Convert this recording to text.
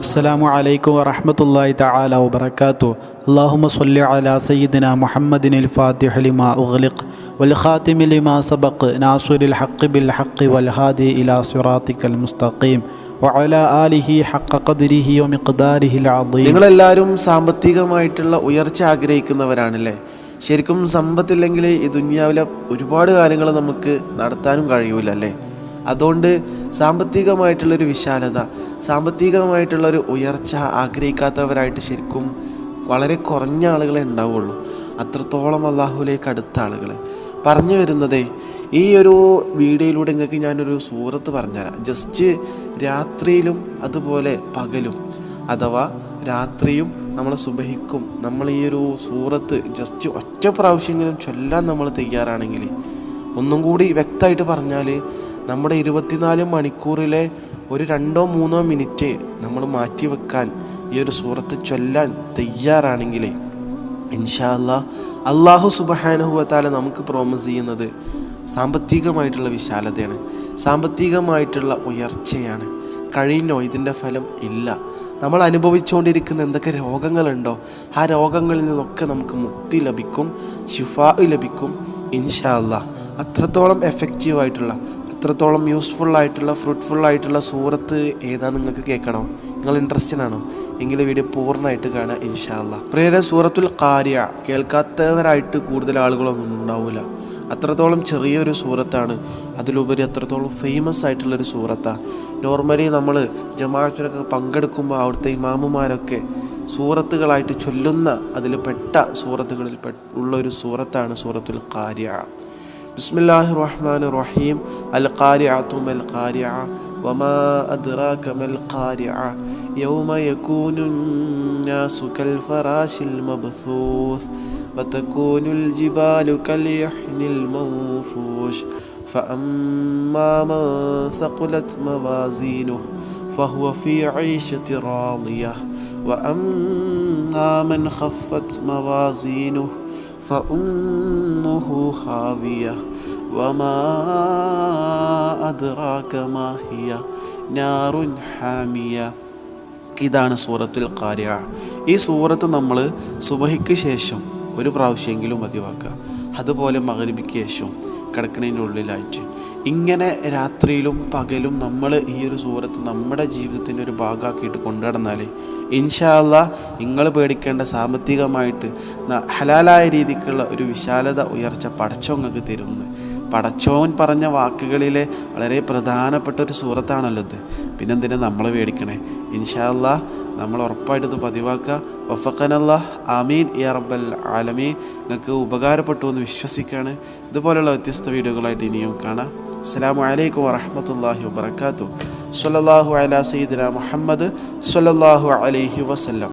السلام عليكم ورحمة الله تعالى وبركاته اللهم صل على سيدنا محمد الفاتح لما أغلق والخاتم لما سبق ناصر الحق بالحق والهادي إلى صراطك المستقيم وعلى آله حق قدره ومقداره العظيم നിങ്ങളെല്ലാവരും സാമ്പത്തികമായിട്ടുള്ള ഉയർച്ച ആഗ്രഹിക്കുന്നവരാണല്ലേ ശരിക്കും സമ്പത്തില്ലെങ്കിൽ ഈ ദുനിയാവിലെ ഒരുപാട് കാര്യങ്ങൾ നമുക്ക് നടത്താനും കഴിയൂല അല്ലേ അതുകൊണ്ട് സാമ്പത്തികമായിട്ടുള്ളൊരു വിശാലത സാമ്പത്തികമായിട്ടുള്ളൊരു ഉയർച്ച ആഗ്രഹിക്കാത്തവരായിട്ട് ശരിക്കും വളരെ കുറഞ്ഞ ആളുകളെ ഉണ്ടാവുള്ളൂ. അത്രത്തോളം അള്ളാഹുലേക്ക് അടുത്ത ആളുകൾ പറഞ്ഞു വരുന്നതേ ഈ ഒരു വീഡിയോയിലൂടെ നിങ്ങൾക്ക് ഞാനൊരു സൂറത്ത് പറഞ്ഞുതരാം. ജസ്റ്റ് രാത്രിയിലും അതുപോലെ പകലും അഥവാ രാത്രിയും നമ്മൾ സുബഹിക്കും. നമ്മൾ ഈ ഒരു സൂറത്ത് ജസ്റ്റ് ഒറ്റ പ്രാവശ്യമെങ്കിലും ചൊല്ലാൻ നമ്മൾ തയ്യാറാണെങ്കിൽ ഒന്നും കൂടി വ്യക്തമായിട്ട് പറഞ്ഞാൽ നമ്മുടെ ഇരുപത്തിനാല് മണിക്കൂറിലെ ഒരു രണ്ടോ മൂന്നോ മിനിറ്റ് നമ്മൾ മാറ്റി വെക്കാൻ ഈ ഒരു സൂറത്ത് ചൊല്ലാൻ തയ്യാറാണെങ്കിൽ ഇൻഷാ അല്ലാ അള്ളാഹു സുബഹാനുഭവത്താലെ നമുക്ക് പ്രോമിസ് ചെയ്യുന്നത് സാമ്പത്തികമായിട്ടുള്ള വിശാലതയാണ് സാമ്പത്തികമായിട്ടുള്ള ഉയർച്ചയാണ്. കഴിഞ്ഞോ ഇതിന്റെ ഫലം ഇല്ല. നമ്മൾ അനുഭവിച്ചുകൊണ്ടിരിക്കുന്ന എന്തൊക്കെ രോഗങ്ങളുണ്ടോ ആ രോഗങ്ങളിൽ നിന്നൊക്കെ നമുക്ക് മുക്തി ലഭിക്കും ശിഫാ ലഭിക്കും ഇൻഷാ അല്ലാ അത്രത്തോളം എഫക്റ്റീവ് അത്രത്തോളം യൂസ്ഫുൾ ആയിട്ടുള്ള ഫ്രൂട്ട്ഫുൾ ആയിട്ടുള്ള സൂറത്ത് ഏതാ നിങ്ങൾക്ക് കേൾക്കണോ? നിങ്ങൾ ഇൻട്രസ്റ്റഡ് ആണോ? എങ്കിൽ വീഡിയോ പൂർണമായിട്ട് കാണുക ഇൻഷാല്ല പ്രിയരെ സൂറത്തുൽ കാര്യ കേൾക്കാത്തവരായിട്ട് കൂടുതൽ ആളുകളൊന്നും ഉണ്ടാവില്ല അത്രത്തോളം ചെറിയൊരു സൂറത്താണ്. അതിലുപരി അത്രത്തോളം ഫേമസ് ആയിട്ടുള്ളൊരു സൂറത്താണ് നോർമലി നമ്മൾ ജമാഅത്തിലൊക്കെ പങ്കെടുക്കുമ്പോൾ അവിടുത്തെ ഇമാമുമാരൊക്കെ സൂറത്തുകളായിട്ട് ചൊല്ലുന്ന അതിൽ പെട്ട സൂറത്തുകളിൽ പെ- ഒരു സൂറത്താണ് സൂറത്തുൽ കാര്യ بسم الله الرحمن الرحيم. القارعة ما القارعة وما أدراك ما القارعة. يوم يكون الناس كالفراش المبثوث وتكون الجبال كاليحن المنفوش. فأما من ثقلت موازينه فهو في عيشة راضية. وأما من خفت موازينه فأمه هاوية وما أدراك ما هي نار حامية ഇതാണ് സൂറത്തുൽ കാര്യ ഈ സൂറത്ത് നമ്മൾ സുബഹിക്ക് ശേഷം ഒരു പ്രാവശ്യമെങ്കിലും പതിവാക്കുക അതുപോലെ മകരിബിക്ക് ശേഷം കിടക്കണതിനുള്ളിലായിട്ട് ഇങ്ങനെ രാത്രിയിലും പകലും നമ്മൾ ഈ ഒരു സൂറത്ത് നമ്മുടെ ജീവിതത്തിന്റെ ഒരു ഭാഗമാക്കിയിട്ട് കൊണ്ടുനടന്നാൽ ഇൻഷാല്ല നിങ്ങൾ പേടിക്കേണ്ട സാമ്പത്തികമായിട്ട് ഹലാലായ രീതിക്കുള്ള ഒരു വിശാലത ഉയർച്ച പടച്ചോങ്ങൾക്ക് തരുന്നു. പടച്ചോൻ പറഞ്ഞ വാക്കുകളിലെ വളരെ പ്രധാനപ്പെട്ട ഒരു സൂറത്താണല്ലോ ഇത്. പിന്നെന്തിനാ നമ്മൾ പേടിക്കണേ? ഇൻഷാല്ല നമ്മൾ ഉറപ്പായിട്ട് പതിവാക്കുക. വഫക്കനല്ല ആമീൻ ഇ റബ്ബൽ ആലമീൻ. നിങ്ങൾക്ക് ഉപകാരപ്പെട്ടു എന്ന് വിശ്വസിക്കുകയാണ്. ഇതുപോലെയുള്ള വ്യത്യസ്ത വീഡിയോകളായിട്ട് ഇനിയും കാണാം. അസ്സലാമു അലൈക്കും വറഹ്മത്തുള്ളാഹി വബറകാതുഹു. സ്വല്ലല്ലാഹു അലാ സയ്യിദിന മുഹമ്മദ് സ്വല്ലല്ലാഹു അലൈഹി വസല്ലം.